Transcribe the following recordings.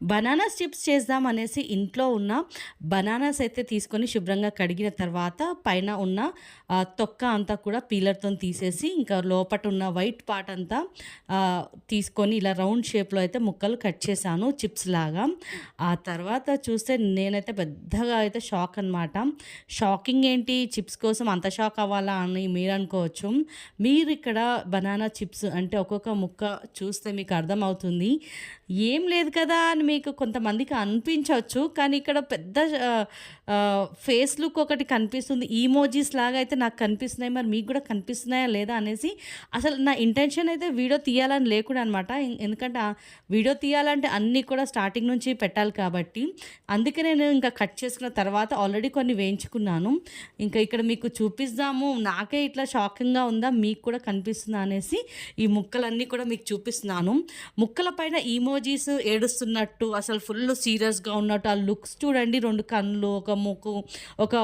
Bananas chips చేద్దాం అనేసి ఇంట్లో ఉన్న బనానాస్ అయితే తీసుకొని శుభ్రంగా కడిగిన తర్వాత పైన ఉన్న తొక్క అంతా కూడా పీలర్తో తీసేసి ఇంకా లోపట ఉన్న వైట్ పార్ట్ అంతా తీసుకొని ఇలా రౌండ్ షేప్లో అయితే ముక్కలు కట్ చేశాను చిప్స్ లాగా. ఆ తర్వాత చూస్తే నేనైతే పెద్దగా అయితే షాక్ అనమాట షాకింగ్ ఏంటి? చిప్స్ కోసం అంత షాక్ అవ్వాలా అని మీరు అనుకోవచ్చు. మీరు ఇక్కడ బనానా చిప్స్ అంటే ఒక్కొక్క ముక్క చూస్తే మీకు అర్థమవుతుంది. ఏం లేదు కదా అని మీకు కొంతమందికి అనిపించవచ్చు కానీ ఇక్కడ పెద్ద ఫేస్ లుక్ ఒకటి కనిపిస్తుంది. ఈమోజీస్ లాగా అయితే నాకు కనిపిస్తున్నాయి. మరి మీకు కూడా కనిపిస్తున్నాయా లేదా అనేసి అసలు నా ఇంటెన్షన్ అయితే వీడియో తీయాలని లేకుండా అనమాట ఎందుకంటే ఆ వీడియో తీయాలంటే అన్నీ కూడా స్టార్టింగ్ నుంచి పెట్టాలి కాబట్టి. అందుకే నేను ఇంకా కట్ చేసుకున్న తర్వాత ఆల్రెడీ కొన్ని వేయించుకున్నాను. ఇంకా ఇక్కడ మీకు చూపిస్తాము. నాకే ఇట్లా షాకింగ్గా ఉందా? మీకు కూడా కనిపిస్తుందా అనేసి ఈ ముక్కలన్నీ కూడా మీకు చూపిస్తున్నాను. ముక్కల పైన ఈమోజీస్ ఏడుస్తున్నట్టు అసలు ఫుల్ సీరియస్గా ఉన్నట్టు ఆ లుక్స్ చూడండి. రెండు కళ్ళు ఒక ముక్కు ఒక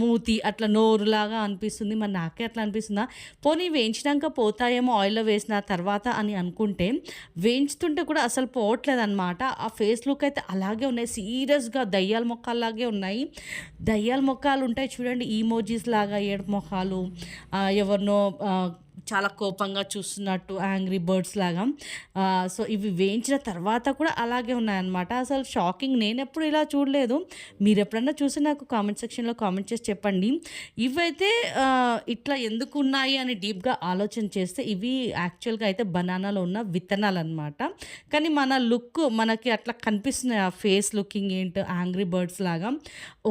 మూతి అట్లా నోరు లాగా అనిపిస్తుంది. మరి నాకే అట్లా అనిపిస్తుందా? పోనీ వేయించినాక పోతాయేమో ఆయిల్లో వేసిన తర్వాత అని అనుకుంటే వేయించుతుంటే కూడా అసలు పోవట్లేదు అనమాట ఆ ఫేస్ లుక్ అయితే అలాగే ఉన్నాయి. సీరియస్గా దయ్యాల మొక్కలాగే ఉన్నాయి. దయ్యాల మొక్కలు ఉంటాయి చూడండి ఈమోజీస్ లాగా ఏడు మొఖాలు ఎవరినో చాలా కోపంగా చూస్తున్నట్టు యాంగ్రీ బర్డ్స్ లాగా. సో ఇవి వేయించిన తర్వాత కూడా అలాగే ఉన్నాయన్నమాట. అసలు షాకింగ్ నేను ఎప్పుడు ఇలా చూడలేదు. మీరు ఎప్పుడన్నా చూసి నాకు కామెంట్ సెక్షన్లో కామెంట్ చేసి చెప్పండి. ఇవైతే ఇట్లా ఎందుకు ఉన్నాయి అని డీప్గా ఆలోచన చేస్తే ఇవి యాక్చువల్గా అయితే బనానాలో ఉన్న విత్తనాలు అనమాట కానీ మన లుక్ మనకి అట్లా కనిపిస్తున్నాయి. ఆ ఫేస్ లుకింగ్ ఏంటో యాంగ్రీ బర్డ్స్ లాగా.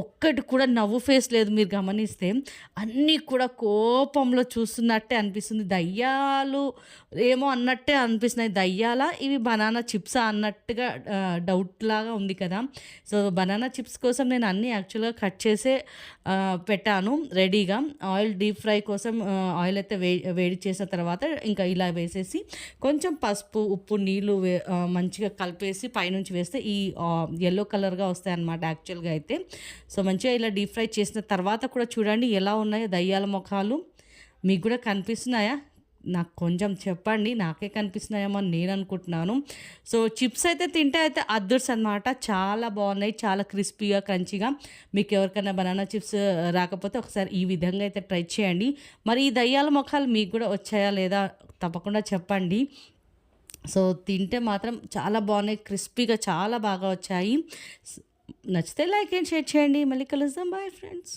ఒక్కటి కూడా నవ్వు ఫేస్ లేదు మీరు గమనిస్తే. అన్నీ కూడా కోపంలో చూస్తున్నట్టే అనిపిస్తుంది. దయ్యాలు ఏమో అన్నట్టే అనిపిస్తున్నాయి. దయ్యాల? ఇవి బనానా చిప్స్ అన్నట్టుగా డౌట్ లాగా ఉంది కదా. సో బనానా చిప్స్ కోసం నేను అన్నీ యాక్చువల్గా కట్ చేసే పెట్టాను రెడీగా. ఆయిల్ డీప్ ఫ్రై కోసం ఆయిల్ అయితే వే వేడి చేసిన తర్వాత ఇంకా ఇలా వేసేసి కొంచెం పసుపు ఉప్పు నీళ్ళు వే మంచిగా కలిపేసి పైనుంచి వేస్తే ఈ ఎల్లో కలర్గా వస్తాయి అన్నమాట యాక్చువల్గా అయితే. సో మంచిగా ఇలా డీప్ ఫ్రై చేసిన తర్వాత కూడా చూడండి ఎలా ఉన్నాయో దయ్యాల ముఖాలు. మీకు కూడా కనిపిస్తున్నాయా? నాకు కొంచెం చెప్పండి నాకే కనిపిస్తున్నాయేమో అని నేను అనుకుంటున్నాను సో చిప్స్ అయితే తింటే అయితే అద్దర్స్ అనమాట చాలా బాగున్నాయి చాలా క్రిస్పీగా క్రంచిగా. మీకు ఎవరికైనా బనానా చిప్స్ రాకపోతే ఒకసారి ఈ విధంగా అయితే ట్రై చేయండి. మరి ఈ దయ్యాల ముఖాలు మీకు కూడా వచ్చాయా లేదా తప్పకుండా చెప్పండి. సో తింటే మాత్రం చాలా బాగున్నాయి క్రిస్పీగా చాలా బాగా వచ్చాయి. నచ్చితే లైక్ అండ్ షేర్ చేయండి. మళ్ళీ కలుద్దాం. Bye friends